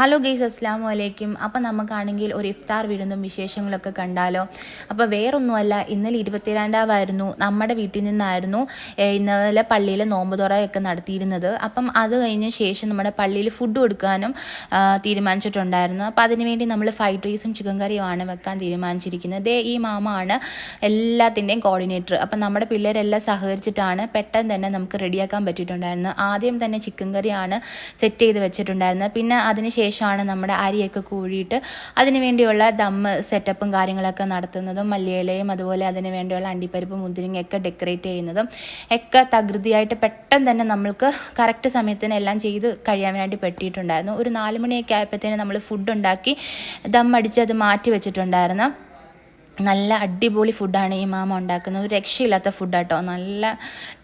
Hello guys അസ്ലാം വലൈക്കും അപ്പം നമുക്കാണെങ്കിൽ ഒരു ഇഫ്താർ വിരുന്നും വിശേഷങ്ങളൊക്കെ കണ്ടാലോ. അപ്പോൾ വേറൊന്നുമല്ല ഇന്നലെ ഇരുപത്തിരണ്ടാവായിരുന്നു. നമ്മുടെ വീട്ടിൽ നിന്നായിരുന്നു ഇന്നലെ പള്ളിയിൽ നോമ്പ് തുറയൊക്കെ നടത്തിയിരുന്നത്. അപ്പം അത് കഴിഞ്ഞ ശേഷം നമ്മുടെ പള്ളിയിൽ ഫുഡ് കൊടുക്കാനും തീരുമാനിച്ചിട്ടുണ്ടായിരുന്നു. അപ്പോൾ അതിനുവേണ്ടി നമ്മൾ ഫ്രൈഡ് റൈസും ചിക്കൻ കറിയുമാണ് വെക്കാൻ തീരുമാനിച്ചിരിക്കുന്നത്. ദേ ഈ മാമാണ് എല്ലാത്തിന്റെയും കോർഡിനേറ്റർ അപ്പം നമ്മുടെ പിള്ളേരെല്ലാം സഹകരിച്ചിട്ടാണ് പെട്ടെന്ന് തന്നെ നമുക്ക് റെഡിയാക്കാൻ പറ്റിയിട്ടുണ്ടായിരുന്നു ആദ്യം തന്നെ ചിക്കൻ കറിയാണ് സെറ്റ് ചെയ്ത് വെച്ചിട്ടുണ്ടായിരുന്നത്. പിന്നെ അതിന് ശേഷമാണ് നമ്മുടെ അരിയൊക്കെ കൂഴിയിട്ട് അതിന് വേണ്ടിയുള്ള ദമ്മ് സെറ്റപ്പും കാര്യങ്ങളൊക്കെ നടത്തുന്നതും മല്ലിയിലയും അതുപോലെ അതിന് വേണ്ടിയുള്ള അണ്ടിപ്പരിപ്പ് മുന്തിരിങ്ങയൊക്കെ ഡെക്കറേറ്റ് ചെയ്യുന്നതും ഒക്കെ തകൃതിയായിട്ട് പെട്ടെന്ന് തന്നെ നമ്മൾക്ക് കറക്റ്റ് സമയത്തിന് എല്ലാം ചെയ്ത് കഴിയാൻ വേണ്ടി പറ്റിയിട്ടുണ്ടായിരുന്നു. ഒരു നാല് മണിയൊക്കെ ആയപ്പോഴത്തേനും നമ്മൾ ഫുഡ് ഉണ്ടാക്കി ദം അടിച്ച് അത് മാറ്റി വെച്ചിട്ടുണ്ടായിരുന്നു. നല്ല അടിപൊളി ഫുഡാണ് ഈ മാമ ഉണ്ടാക്കുന്നത്. ഒരു രക്ഷയില്ലാത്ത ഫുഡാട്ടോ നല്ല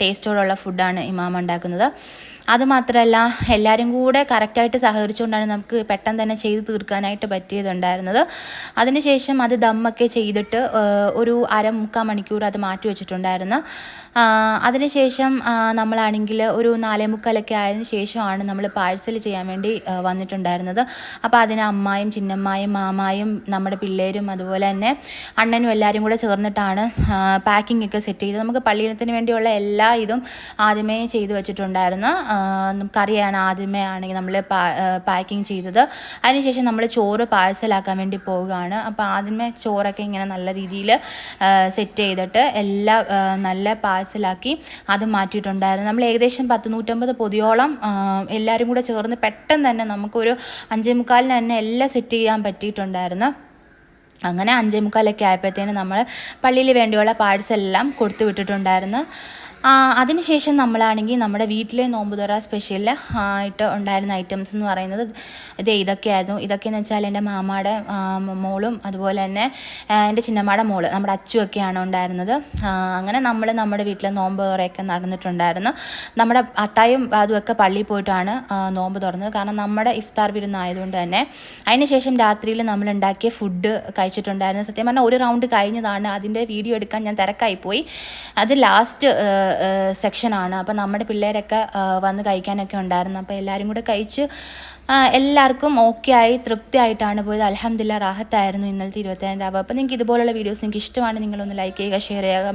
ടേസ്റ്റോടുള്ള ഫുഡാണ് ഈ മാമ ഉണ്ടാക്കുന്നത്. അതുമാത്രമല്ല എല്ലാവരും കൂടെ കറക്റ്റായിട്ട് സഹകരിച്ചുകൊണ്ടാണ് നമുക്ക് പെട്ടെന്ന് തന്നെ ചെയ്ത് തീർക്കാനായിട്ട് പറ്റിയതുണ്ടായിരുന്നത്. അതിനുശേഷം അത് ദമ്മൊക്കെ ചെയ്തിട്ട് ഒരു അര മുക്കാൽ മണിക്കൂർ അത് മാറ്റി വെച്ചിട്ടുണ്ടായിരുന്നു. അതിനുശേഷം നമ്മളാണെങ്കിൽ ഒരു നാലേ മുക്കാലൊക്കെ ആയതിനു ശേഷമാണ് നമ്മൾ പാഴ്സൽ ചെയ്യാൻ വേണ്ടി വന്നിട്ടുണ്ടായിരുന്നത്. അപ്പോൾ അതിന് അമ്മായും ചിന്നമ്മായും മാമായും നമ്മുടെ പിള്ളേരും അതുപോലെ തന്നെ അണ്ണനും എല്ലാവരും കൂടെ ചേർന്നിട്ടാണ് പാക്കിംഗ് ഒക്കെ സെറ്റ് ചെയ്ത് നമുക്ക് പള്ളിയിലത്തിന് വേണ്ടിയുള്ള എല്ലാ ഇതും ആദ്യമേ ചെയ്തു വെച്ചിട്ടുണ്ടായിരുന്നു. നമുക്കറിയാണ് ആദ്യമേ ആണെങ്കിൽ നമ്മൾ പാക്കിങ് ചെയ്തത്. അതിനുശേഷം നമ്മൾ ചോറ് പാഴ്സലാക്കാൻ വേണ്ടി പോവുകയാണ്. അപ്പോൾ ആദ്യമേ ചോറൊക്കെ ഇങ്ങനെ നല്ല രീതിയിൽ സെറ്റ് ചെയ്തിട്ട് എല്ലാം നല്ല പാഴ്സലാക്കി അത് മാറ്റിയിട്ടുണ്ടായിരുന്നു. നമ്മൾ ഏകദേശം പത്ത് നൂറ്റമ്പത് പൊതിയോളം എല്ലാവരും കൂടെ ചേർന്ന് പെട്ടെന്ന് തന്നെ നമുക്കൊരു അഞ്ചേ മുക്കാലിന് തന്നെ എല്ലാം സെറ്റ് ചെയ്യാൻ പറ്റിയിട്ടുണ്ടായിരുന്നു. അങ്ങനെ അഞ്ചേ മുക്കാലൊക്കെ ആയപ്പോഴത്തേനും നമ്മൾ പള്ളിയിൽ വേണ്ടിയുള്ള പാഴ്സെല്ലാം കൊടുത്തു വിട്ടിട്ടുണ്ടായിരുന്നു. അതിനുശേഷം നമ്മളാണെങ്കിൽ നമ്മുടെ വീട്ടിലെ നോമ്പുതുറ സ്പെഷ്യൽ ആയിട്ട് ഉണ്ടായിരുന്ന ഐറ്റംസ് എന്ന് പറയുന്നത് ഇത് ഇതൊക്കെയായിരുന്നു. ഇതൊക്കെയെന്ന് വെച്ചാൽ എന്റെ മാമാടെ മോളും അതുപോലെ തന്നെ എന്റെ ചിന്നമ്മയുടെ മോൾ നമ്മുടെ അച്ചുമൊക്കെയാണ് ഉണ്ടായിരുന്നത്. അങ്ങനെ നമ്മൾ നമ്മുടെ വീട്ടിലെ നോമ്പ് തുറയൊക്കെ നടന്നിട്ടുണ്ടായിരുന്നു. നമ്മുടെ അത്തായും അതുമൊക്കെ പള്ളിയിൽ പോയിട്ടാണ് നോമ്പ് തുറന്നത്. കാരണം നമ്മുടെ ഇഫ്താർ വിരുന്നായതുകൊണ്ട് തന്നെ അതിനുശേഷം രാത്രിയിൽ നമ്മൾ ഉണ്ടാക്കിയ ഫുഡ് കഴിച്ചിട്ടുണ്ടായിരുന്നു സത്യം പറഞ്ഞാൽ ഒരു റൗണ്ട് കഴിഞ്ഞതാണ്. അതിന്റെ വീഡിയോ എടുക്കാൻ ഞാൻ തിരക്കായിപ്പോയി. അത് ലാസ്റ്റ് സെക്ഷനാണ് അപ്പോൾ നമ്മുടെ പിള്ളേരൊക്കെ വന്ന് കഴിക്കാനൊക്കെ ഉണ്ടായിരുന്നു. അപ്പോൾ എല്ലാവരും കൂടെ കഴിച്ച് എല്ലാവർക്കും ഓക്കെ ആയി തൃപ്തിയായിട്ടാണ് പോയത്. അലഹമില്ല റാഹത്തായിരുന്നു ഇന്നലത്തെ ഇരുപത്തിരണ്ടാവ് അപ്പോൾ നിങ്ങൾക്ക് ഇതുപോലുള്ള വീഡിയോസ് നിങ്ങൾക്ക് ഇഷ്ടമാണ് നിങ്ങളൊന്ന് ലൈക്ക് ചെയ്യുക ഷെയർ ചെയ്യുക